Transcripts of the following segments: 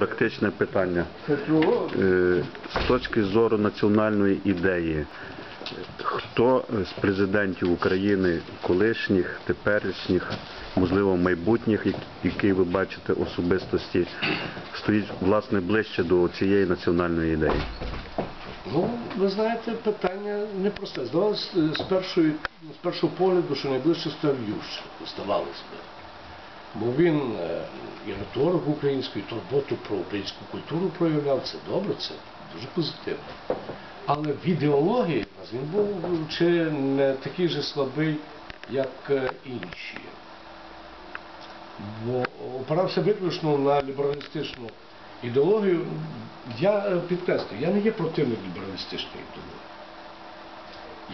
практичне питання. Е, З точки зору національної ідеї, хто з президентів України, колишніх, теперішніх, можливо, майбутніх, які ви бачите особистості, стоїть власне ближче до цієї національної ідеї? Ну, ви знаєте, питання непросте. Здавалося, е, з першої, з першого погляду, що найближче став Ющенко, здавалось би. Бо він е, і риторик української, турботу про українську культуру проявляв, це добре, це дуже позитивно. Але в ідеології він був чи не такий же слабий, як е, інші. Бо опирався виключно на лібералістичну ідеологію. Я е, підкреслюю, я не є противник лібералістичної ідеології.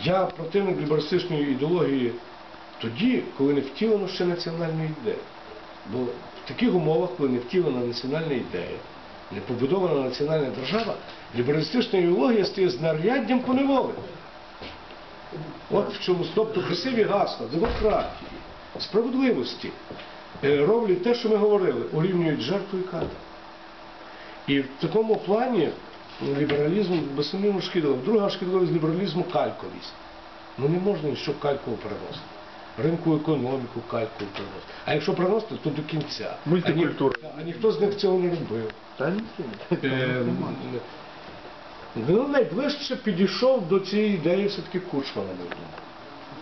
Я противник лібералістичної ідеології тоді, коли не втілено ще національну ідею. Бо в таких умовах, коли не втілена національна ідея, не побудована національна держава, лібералістична ідеологія стає знаряддям поневолення. От в чому тобто красиві гасла, демократії, справедливості е, роблять те, що ми говорили, урівнюють жертву і ката. І в такому плані лібералізм безсумнівно шкідливий. Друга шкідливість лібералізму кальковість. Ну не можна нічого кальково переносити. Ринку економіку кальково переносити. А якщо переносити, то до кінця. Мультикультура. А, ні- а ніхто з них цього не робив. Та ні. Е, Ну, найближче підійшов до цієї ідеї все-таки Кучма, на мою думку.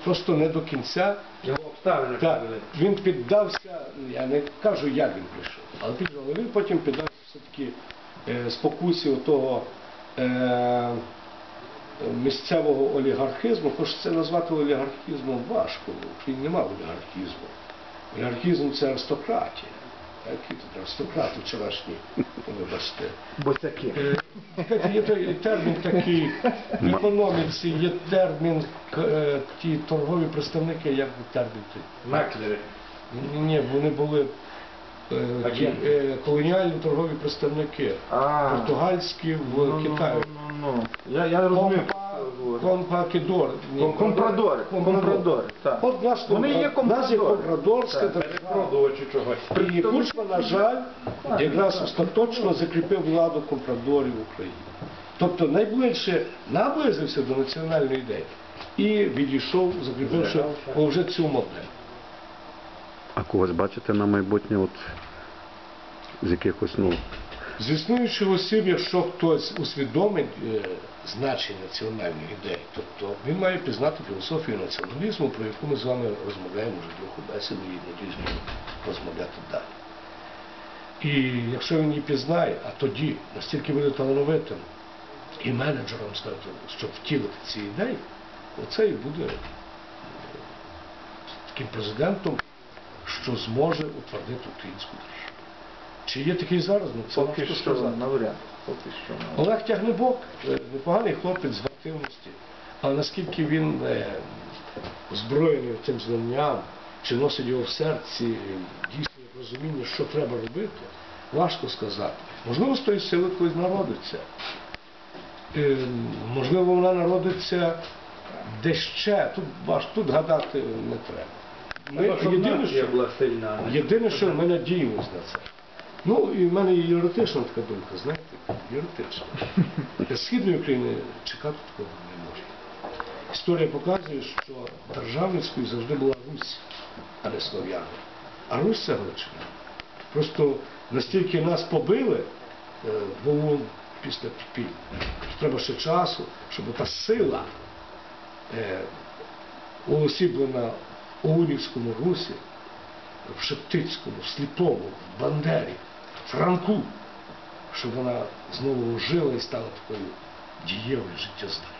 Просто не до кінця. Його обставини Так, він піддався, я не кажу, як він прийшов, але підійшов. Він потім піддався все-таки е, спокусі того е, місцевого олігархізму, хоч це назвати олігархізмом важко, бо в Україні немає олігархізму. Олігархізм це аристократія. Так, і тут аристократи вчорашні, вибачте. Босяки. Е, Є той термін такий в економіці, є термін е, ті торгові представники, як би термін той? Меклери. Ні, вони були е, колоніальні торгові представники, португальські в Ну, ну, Китаї. Ну, ну, ну. Я, я розумію. Компакідор. Компрадори, компрадори, так. От наш Вони є компра- нас є компрадорська держава. Продовжуючи чогось. І Кучма, на жаль, якраз остаточно закріпив владу компрадорів в Україні. Тобто найближче наблизився до національної ідеї і відійшов, закріпивши вже цю модель. А когось бачите на майбутнє от, з якихось, ну, З існуючих осіб, якщо хтось усвідомить е, значення національної ідеї, тобто він має пізнати філософію націоналізму, про яку ми з вами розмовляємо вже трохи бесіду і надіюсь розмовляти далі. І якщо він її пізнає, а тоді настільки буде талановитим і менеджером, скажімо, щоб втілити ці ідеї, оце і буде е, таким президентом, що зможе утвердити українську державу. Чи є такий зараз? Ну, це Поки важко що сказати. навряд. Поки що навряд. Олег Тягнебок е, непоганий хлопець з активності, але наскільки він е, озброєний тим знанням, чи носить його в серці дійсно розуміння, що треба робити, важко сказати. Можливо, з тої сили колись народиться. Е, Можливо, вона народиться де ще. Тут важ, тут гадати не треба. Ми, єдине, що. Єдине, що ми надіємось на це. Ну, і в мене є юридична така думка, знаєте, юридична. Для Східної України чекати такого не можна. Історія показує, що державницькою завжди була Русь, а не Слов'яни. А Русь це Галичина. Просто настільки нас побили, е, ОУН після підпіль, що треба ще часу, щоб та сила е, уосіблена у Унівському Русі, в Шептицькому, в Сліпому, в Бандері, Франку, щоб вона знову ожила і стала такою дієвою життєздатною.